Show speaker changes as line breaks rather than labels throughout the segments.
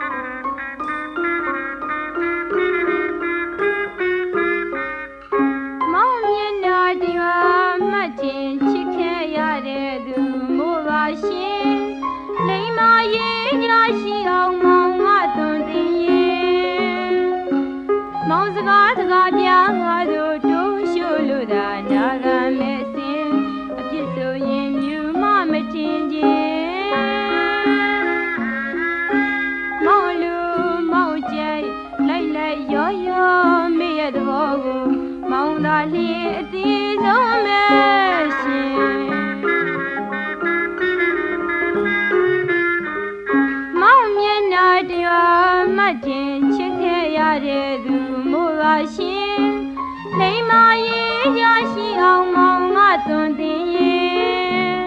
Thank you. ကြရှိအောင်မောင်ငါသွန်သင်ရင်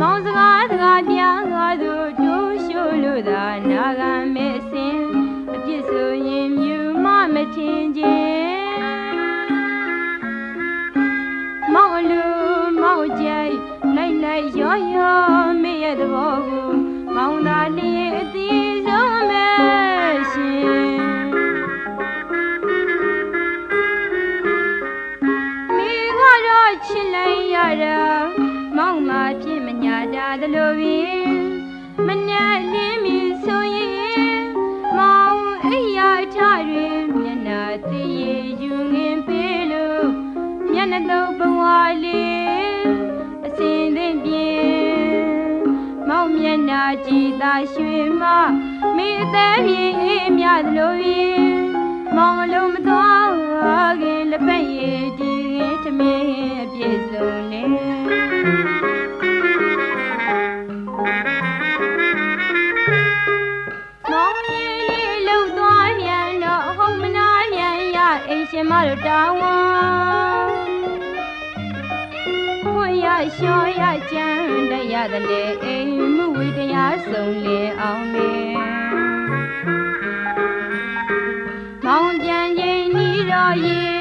မောင်စကားစကားပြငါတို့တိုးရှို့လို့သာနာဂမဲ့စင်အပြစ်ဆိုရင်မြူမမထင်ခြင်းမောင်လူမောင်ကျိလိုက်လိုက်ရောရောမေ့ရတဲ့ဘော ချစ်လိုက်ရတာမောင်မဖြစ်မညာတာသလိုပင်မနဲ့လင်းမီဆိုရင်မောင်အိယာထတွင်မျက်နာသေးရယူငင်ပေးလို့မျက်နှာတော့ဘဝလေးအစင်သိမ့်ပြင်းမောင်မျက်နာကြည်သာရွှေမမိအသက်ပြင်းအေးမြသလိုပင်မောင်အလုံးမသွားခင်လက်ပတ်ရည်ဒီခင်ထ မင်းအပြည့်စုံနေမောင်လေးလေးလှုပ်သွားပြန်တော့ဟုတ်မနာပြန်ရအိမ်ရှင်မတို့တောင်းဝခွင့်ရလျှော်ရကြမ်းတရတဲ့လေအိမ်မှုဝိတရားဆုံးလင်းအောင်မေမောင်ပြန်ရင်နီးတော့ရင်မင်း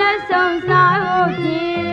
လက်ဆောင်စားဖို့ဖြ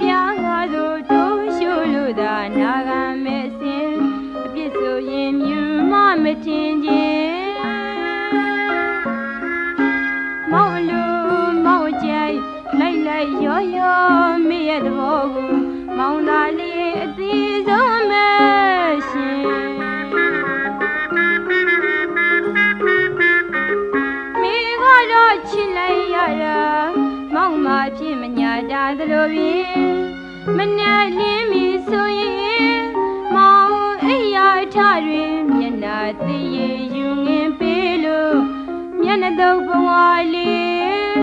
ပြငါတို့တိုးရှို့လို့သာနာဂမဲ့စင်အပြစ်ဆိုရင်မြူမမထင်ခြင်းမောင်လူမောင်ကျိလိုက်လိုက်ရောရောမေ့ရတဲ့ဘောကိုမောင်သာလေးအသေးဆုံးမဲ့ရှင်မိကတော့ချစ်လိုက်ရတာမောင်မ ဖြစ်မညာတာသလိုပင်မနဲ့လင်းမီဆိုရင်မောင်အိယာထတွင်မျက်နာသေးရယူငင်ပေးလို့မျက်နှာတော့ဘဝလေး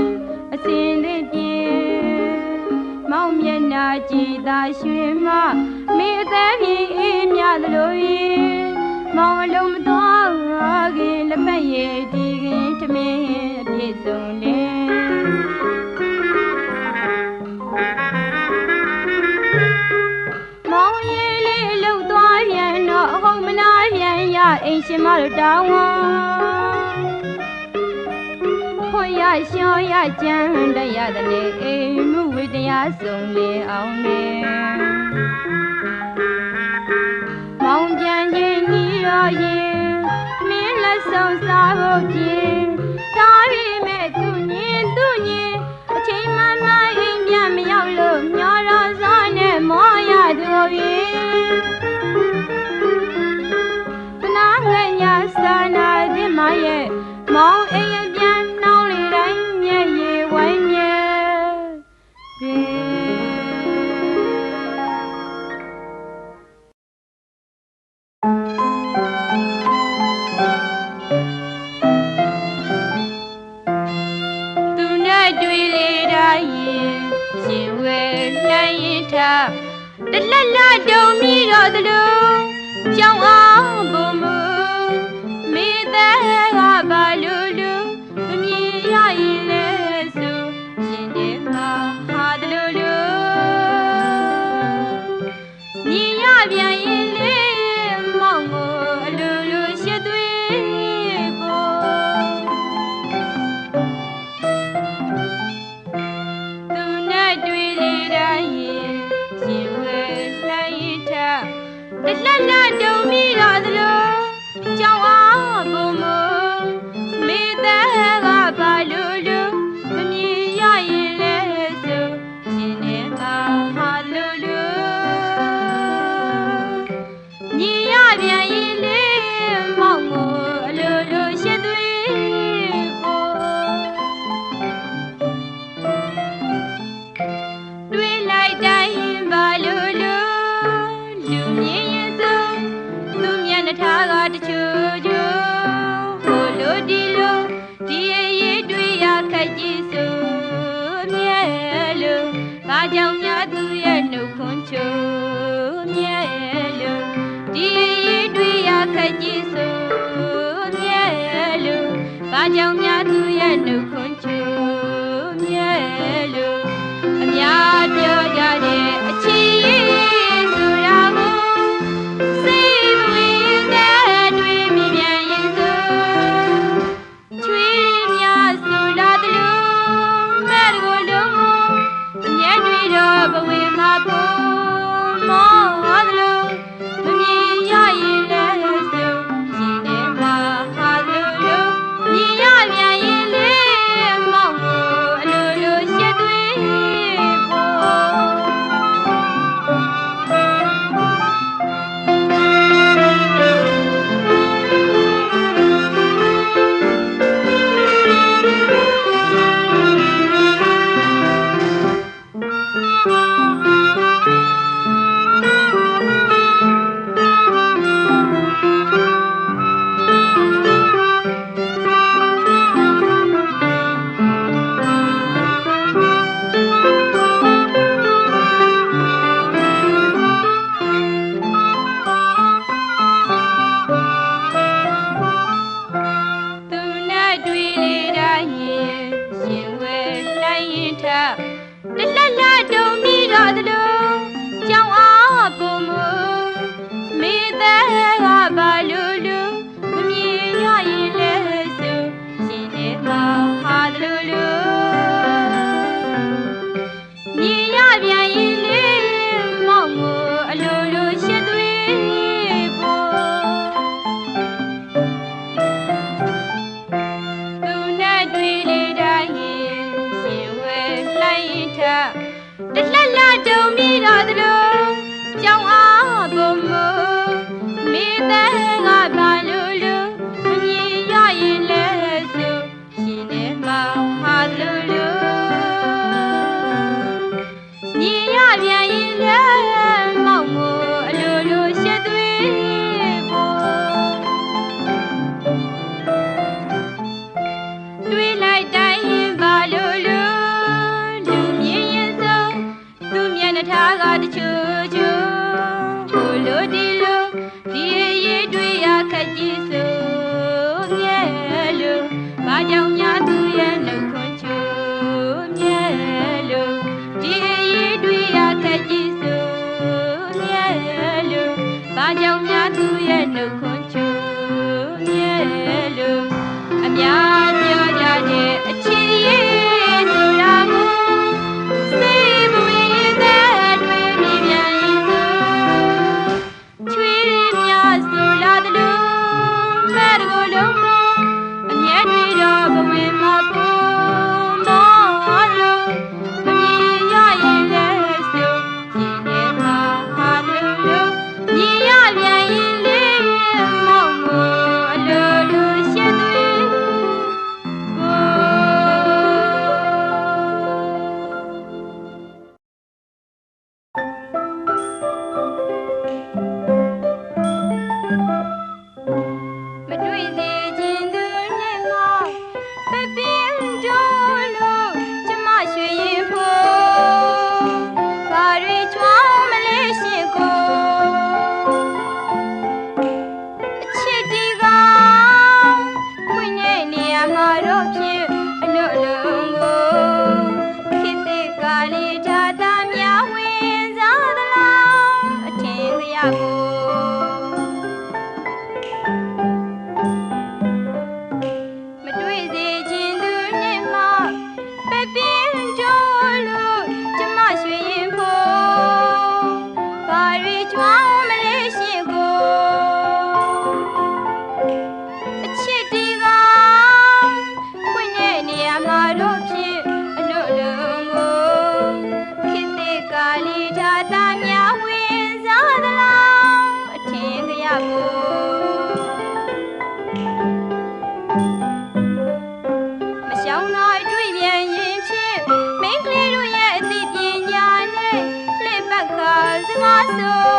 အစင်သေးပြင်းမောင်မျက်နာကြည်သာရွှေမမိအသက်ပြင်းအေးမြသလိုပင်မောင်အလုံးမသွားခင်လက်ပတ်ရည်ဒီခင်ထမင်းအပြည့်စုံလေ ရှင်မတို့တောင်းဝခွန်ရရှင်ရကြံတရားတဲ့နေအိမ်မှုဝိတရားစုံလင်အောင်နေမောင်ပြန်ခြင်းဤရောရင်မင်းလက်ဆောင်စားဖို့ကြည်ဒါပေမဲ့သူညင်သူညင်အချိန်မ ရှင်ဝဲနှိုင်းရင်ထားတလက်လက်တုံမြည်တော်သလိုပြောင်းအောင်ဘုံမူမိသားကပါလို့ လက်လက်တုံမိတော်သလိုကြောင် I don't know. ကြောင့်များသူရဲ့နှုတ်ခွန်းချူမြဲလို့အများပြောကြတဲ့အချစ်ရဲ့ညူရာကိုစိတ်မူရင်သက်တွေမြည်မြန်ရင်ဆိုချွေးရများဆိုလာတယ်လို့မဲ့ကိုလုံးမအမြဲတွေတော့ဘဝင်မှာ စ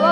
တွေ